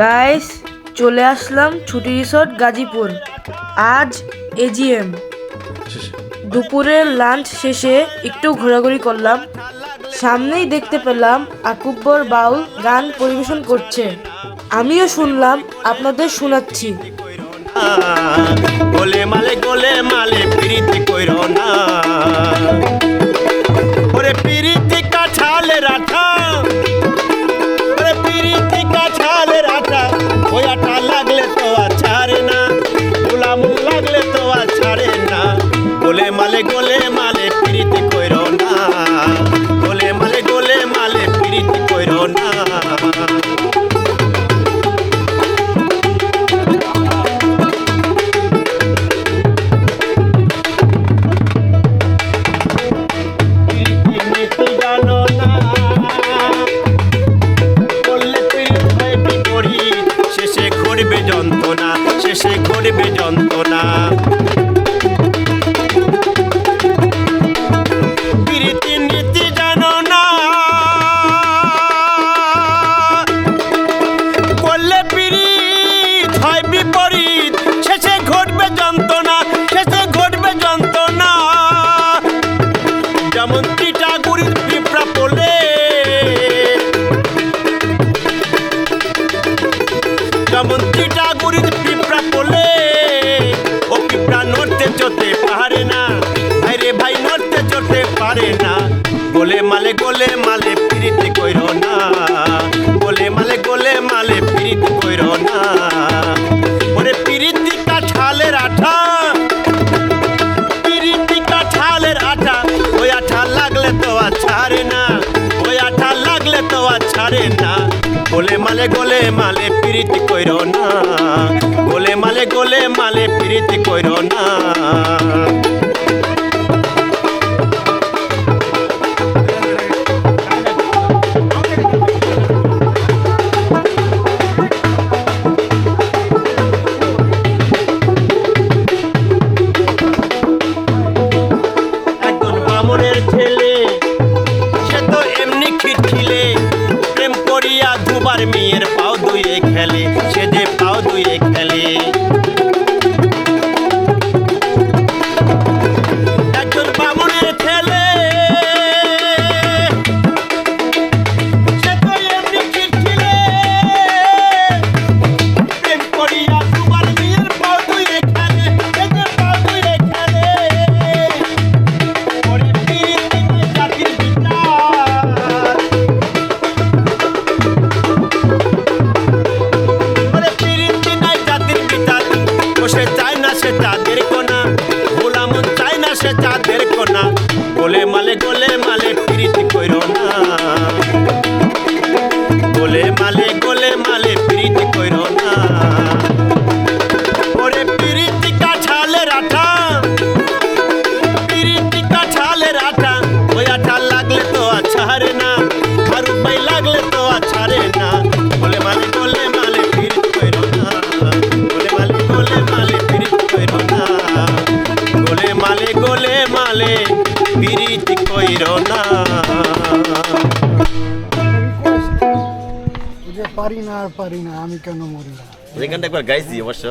Guys চলে আসলাম ছুটি resort Gazipur. আজ এজিএম দুপুরের লাঞ্চ শেষে একটু ঘোরাঘুরি করলাম। সামনেই দেখতে পেলাম আকুব্বর বাউল গান পরিবেশন করছে। আমিও শুনলাম, আপনাদের শোনাচ্ছি। গোলে মালে গোলে মালে, প্রীতি কইর না। গোলে মালে মালে কইর না। গোলে মালে গোলে মালে প্রীতি কইর না। গোলে মালে মালে কইর না। গোলে মালে গোলে মালে প্রীতি কইর না। ওরে প্রীতি কাঠালের আঠা। পিরিতি কাঁঠালের আঠা। ওই আঠা লাগলে তো আর ছাড়ে না। ওই আঠা লাগলে তো ছাড়ে না। গোলে মালে গোলে মালে পিরিতি কইর না। গোলে মালে গোলে মালে পিরিতি কইর না। চাঁদের কোনা গোলে মালে গোলে মালে প্রীতি কইরো না। গোলে মালে গোলে মালে মালে গোলে মালে বিরিত কইর না। যে পারি না আর পারি না আমি কেন মরি না? এখানটা একবার গাইছি অবশ্য।